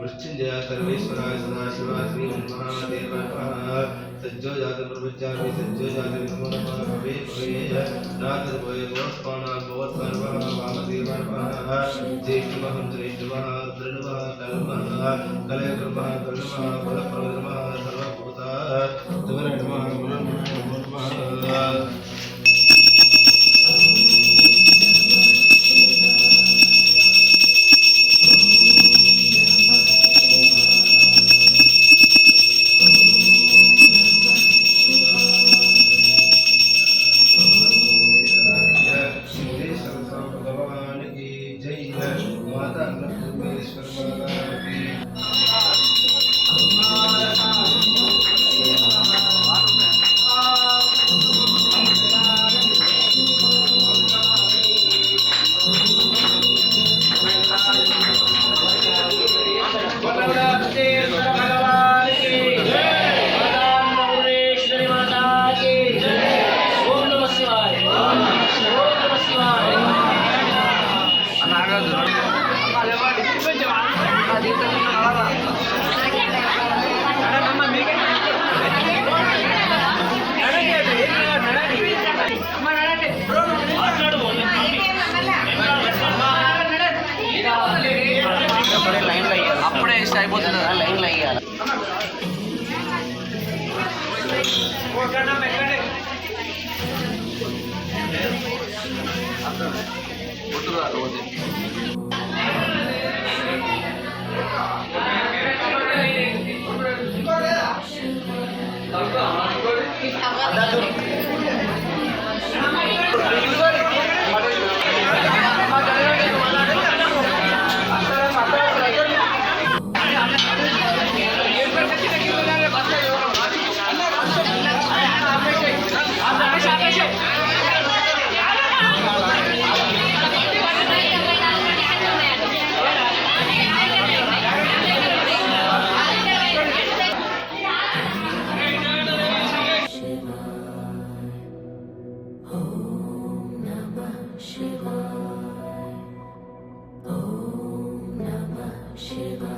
मृत्युंजय सर्वेश्वराय सदाशिवाय श्री महादेव सज्जो जात प्रभुजा भी सज्जो जात नमो नमः भवे। भवे नाथ भवे गोस्पाना गोत सर्वः वामदेवः जेष्ठमहं ज्येष्ठमः दृढमः कल्मः कलयकृमः कल्मः फलप्रदमः 人だ老人 Shiva.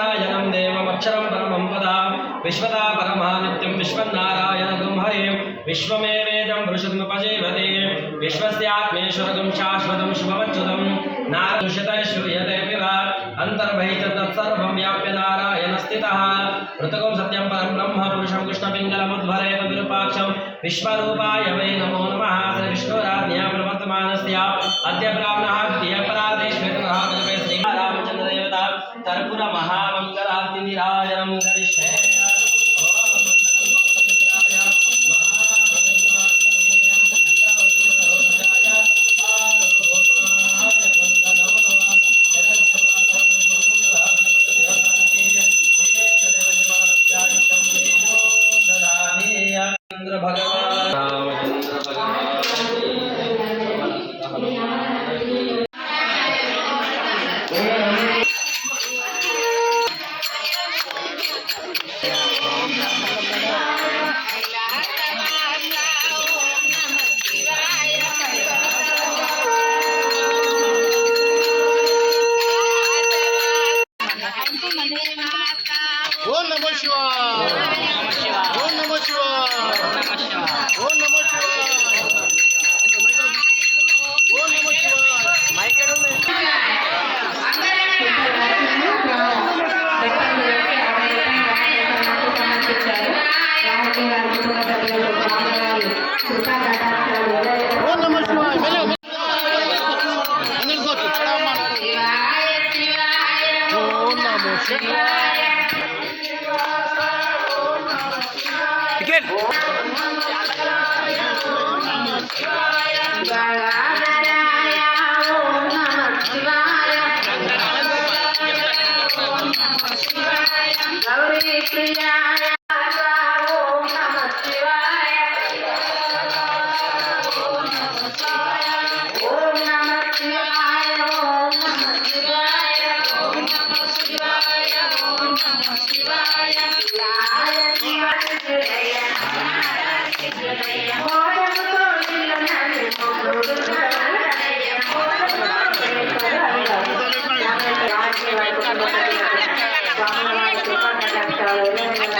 నారాయణం దేవమక్షరం పరమం పదా. విశ్వదా పరమానిత్యం విశ్వన్నారాయణగం హరే. విశ్వమేవేదం పురుషముపజీవతే విశ్వస్యాత్మేశ్వరగం శాశ్వతం శుభమచ్యుతం. నారదుషత శ్రూయతే పివ అంతర్బహిత తత్సర్వం వ్యాప్య నారాయణ స్థిత. పృథగం సత్యం పరం బ్రహ్మ పురుషం కృష్ణపింగళముద్భరేత విరూపాక్షం. విశ్వరూపాయ వై నమో నమ. శ్రీ విష్ణురాజ్ఞా ప్రవర్తమానస్య అద్య బ్రాహ్మణः महामङ्गलार्तिविराजनं करिष्ये টাকাটা Amém.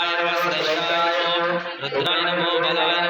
रुद्राय नमो भगवान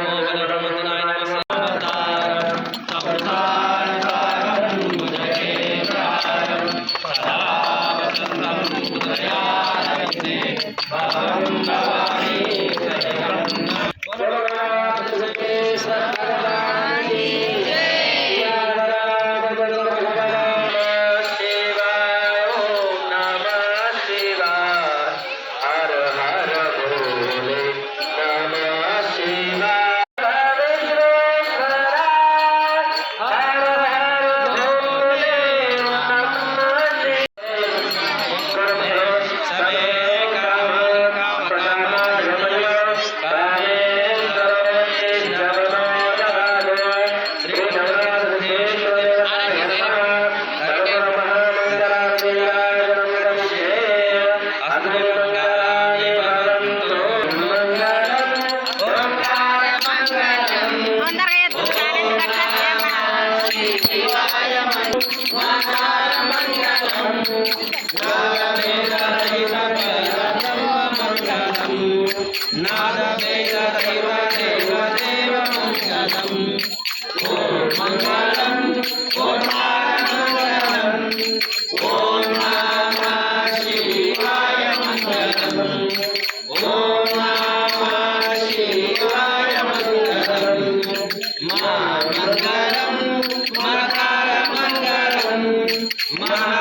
వాతార మంగళం Mas...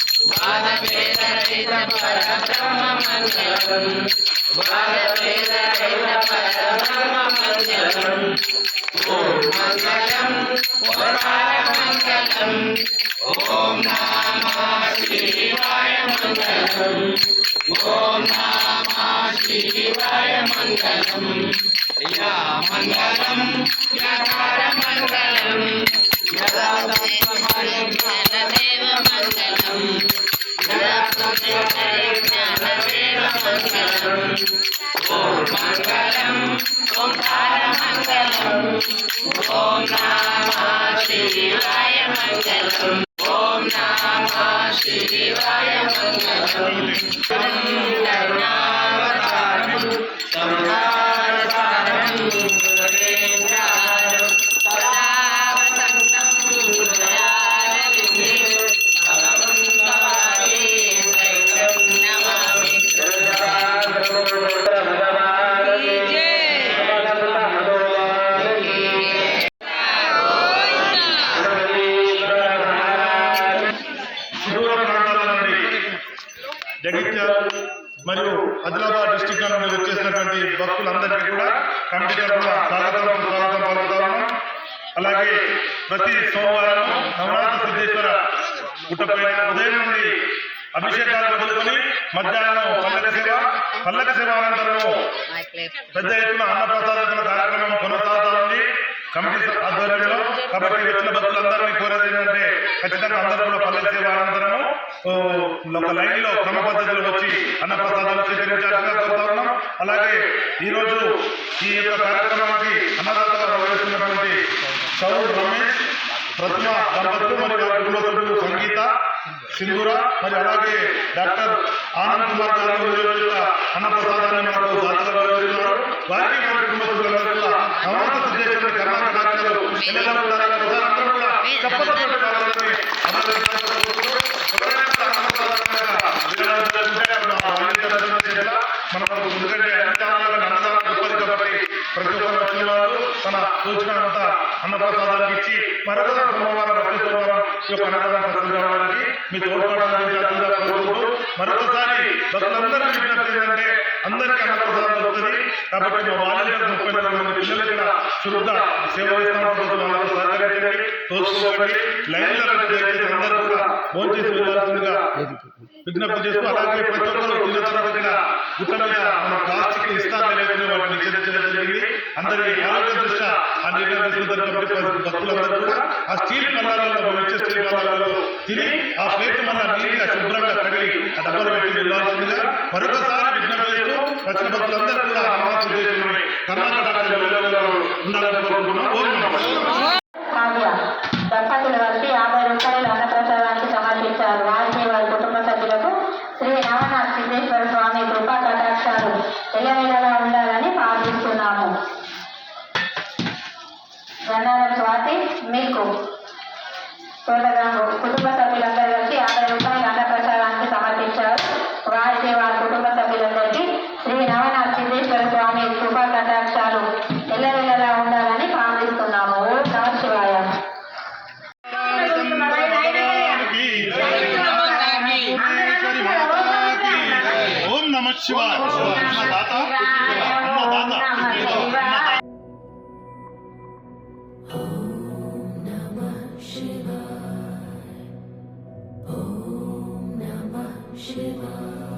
మంగళం వాదవేద మంగళం వాదవేద మంగళం ఓం మంగళం మంగళం ఓం నమః శివాయ మంగళం ఓం శివాయ మంగళం యా మంగళం యకార మంగళం యదా మంగళం ఓం మంగళం ఓంకార మంగళం ఓం నమః శివాయ మంగళం. ఓం నమః శివాయ మంగళం. వచ్చేసినటువంటి భక్తులందరికీ కూడా కమిటీ తరఫున స్వాగతం స్వాగతం పలుకుతా అలాగే ప్రతి సోమవారం నవనాథ సిద్ధేశ్వర పుట్టపైన ఉదయం నుండి అభిషేకాలు మొదలుకొని మధ్యాహ్నం పల్లక సేవ పల్లక సేవ అనంతరము పెద్ద ఎత్తున అన్నప్రసాదన కార్యక్రమం కొనసాగుతా కమిటీ ఆధ్వర్యంలో కాబట్టి వచ్చిన భక్తులందరినీ కోరేది ఏంటంటే ఖచ్చితంగా అందరూ కూడా పల్లె సేవ అనంతరము ఒక లైన్లో క్రమ పద్ధతిలో వచ్చి అన్నప్రసాదాలు స్వీకరించాల్సిందిగా కోరుతా ఉన్నాం. అలాగే ఈరోజు ఈ యొక్క కార్యక్రమానికి అన్నదాతగా వ్యవహరిస్తున్నటువంటి సౌర్ రమేష్ ప్రతిమ దంపతులు మరియు కుటుంబ సభ్యులు సంగీత సింధూర మరి అలాగే డాక్టర్ ఆనంద్ కుమార్ గారు ఈ రోజు యొక్క అన్నప్రసాదాన్ని మనకు దాతలుగా వ్యవహరిస్తున్నారు వారికి వారి కుటుంబ సభ్యులందరూ కూడా కర్ణాటక రాజ్యాలు ఎల్లెల్లా కూడా చెప్పతోటి మనం ఎందుకంటే అన్నదానం గొప్పది కాబట్టి ప్రతి ఒక్కరు వచ్చిన తన ఇచ్చి మరొకసారి సోమవారం ప్రతి సోమవారం ఈ యొక్క అన్నదానం ప్రసిద్ధి కావడానికి మీ తోడ్పాటు కోరుకుంటూ మరొకసారి భక్తులందరికీ విజ్ఞప్తి ఏంటంటే అందరికీ అన్నప్రసాదం దొరుకుతుంది. కాబట్టి మా ముప్పై నాలుగు మంది పిల్లలు ఇక్కడ శుద్ధ సేవ సహకరించండి తోచుకోకండి లైన్లో దయచేసి అందరూ కూడా వెళ్ళాల్సిందిగా విజ్ఞప్తి చేస్తూ అలాగే ప్రతి ఒక్కరు తిన్న తర్వాత ఇక్కడ మన ప్లాస్టిక్ వాటిని నిషేధించడం జరిగింది. ఆరోగ్య దృష్ట్యా ఆ నిర్ణయం తీసుకుంటారు కాబట్టి భక్తులందరూ కూడా ఆ స్టీల్ పల్లాలలో మనం స్టీల్ పల్లాలలో తిని ఆ ప్లేట్ మన నీట్గా శుభ్రంగా కడిగి ఆ డబ్బులు పెట్టి వెళ్ళాల్సిందిగా మరొకసారి విజ్ఞప్తి చేస్తూ వచ్చిన భక్తులందరూ కూడా అమావాస్య దేశంలోని కర్ణాటక ఉండాలని కోరుకుంటున్నాం. ఓం దంపతులు కలిసి యాభై రూపాయలు అన్నప్రసాదానికి సమర్పించారు. వారికి వారి కుటుంబ సభ్యులకు శ్రీ నవనాథ్ సిద్ధేశ్వర స్వామి కృపా కటాక్షాలు ఎల్లవేళలా ఉండాలని ప్రార్థిస్తున్నాము. గన్నారం స్వాతి మీకు తోటగాంగు కుటుంబ సభ్యులందరూ Redeemer.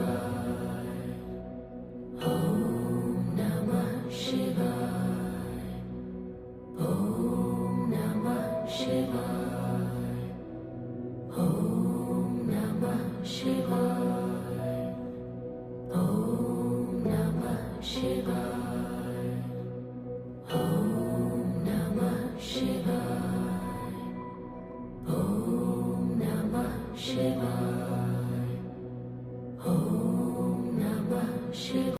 Amen.